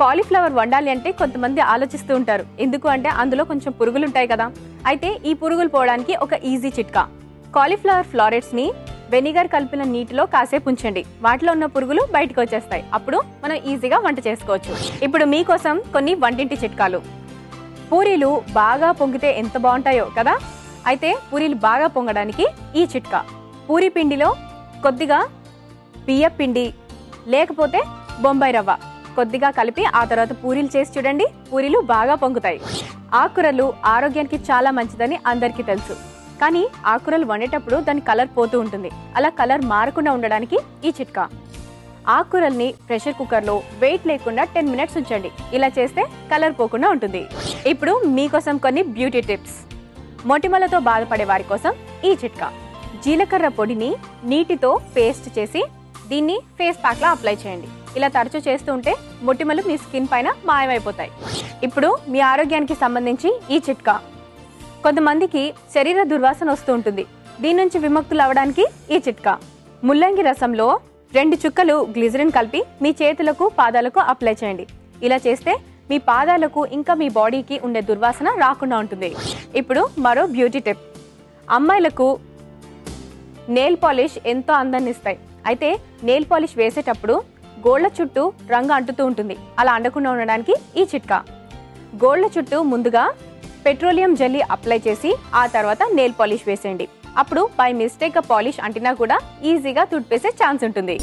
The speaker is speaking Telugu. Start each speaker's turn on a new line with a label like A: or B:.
A: కాలీఫ్లవర్ వండాలి అంటే కొంతమంది ఆలోచిస్తూ ఉంటారు. ఎందుకు అంటే అందులో కొంచెం పురుగులు ఉంటాయి కదా. అయితే ఈ పురుగులు పోవడానికి ఒక ఈజీ చిట్కా. కాలీఫ్లవర్ ఫ్లారెట్స్ని వెనిగర్ కలిపిన నీటిలో కాసేపు ఉంచండి. వాటిలో ఉన్న పురుగులు బయటకు వచ్చేస్తాయి. అప్పుడు మనం ఈజీగా వంట చేసుకోవచ్చు. ఇప్పుడు మీకోసం కొన్ని వంటింటి చిట్కాలు. పూరీలు బాగా పొంగితే ఎంత బాగుంటాయో కదా? అయితే పూరీలు బాగా పొంగడానికి ఈ చిట్కా. పూరి పిండిలో కొద్దిగా బియ్య పిండి లేకపోతే బొంబాయి రవ్వ. కొద్దిగా కలిపి ఆ తర్వాత పూరీలు చేసి చూడండి. పూరీలు బాగా పొంగుతాయి. ఆకురలు ఆరోగ్యానికి చాలా మంచిదని అందరికీ తెలుసు. కానీ ఆకురలు వండేటప్పుడు దాని కలర్ పోతూ ఉంటుంది. అలా కలర్ మారకుండా ఉండడానికి ఈ చిట్కా. ఆకురల్ని ప్రెషర్ కుక్కర్లో వెయిట్ లేకుండా టెన్ మినిట్స్ ఉంచండి. ఇలా చేస్తే కలర్ పోకుండా ఉంటుంది. ఇప్పుడు మీకోసం కొన్ని బ్యూటీ టిప్స్. మొటిమలతో బాధపడే వారి కోసం ఈ చిట్కా. జీలకర్ర పొడిని నీటితో పేస్ట్ చేసి దీన్ని ఫేస్ ప్యాక్లో అప్లై చేయండి. ఇలా తరచూ చేస్తూ ఉంటే మొటిమలు మీ స్కిన్ పైన మాయమైపోతాయి. ఇప్పుడు మీ ఆరోగ్యానికి సంబంధించి ఈ చిట్కా. కొంతమందికి శరీర దుర్వాసన వస్తూ ఉంటుంది. దీని నుంచి విముక్తులు అవడానికి ఈ చిట్కా. ముల్లంగి రసంలో రెండు చుక్కలు గ్లిజరిన్ కలిపి మీ చేతులకు పాదాలకు అప్లై చేయండి. ఇలా చేస్తే మీ పాదాలకు ఇంకా మీ బాడీకి ఉండే దుర్వాసన రాకుండా ఉంటుంది. ఇప్పుడు మరో బ్యూటీ టిప్. అమ్మాయిలకు నెయిల్ పాలిష్ ఎంతో అందాన్ని ఇస్తాయి. అయితే నెయిల్ పాలిష్ వేసేటప్పుడు గోళ్ళ చుట్టూ రంగు అంటుతూ ఉంటుంది. అలా అండకుండా ఉండడానికి ఈ చిట్కా. గోళ్ళ చుట్టూ ముందుగా పెట్రోలియం జెల్లీ అప్లై చేసి ఆ తర్వాత నెయిల్ పాలిష్ వేసేయండి. అప్పుడు బై మిస్టేక్ పాలిష్ అంటినా కూడా ఈజీగా తుడిపేసే ఛాన్స్ ఉంటుంది.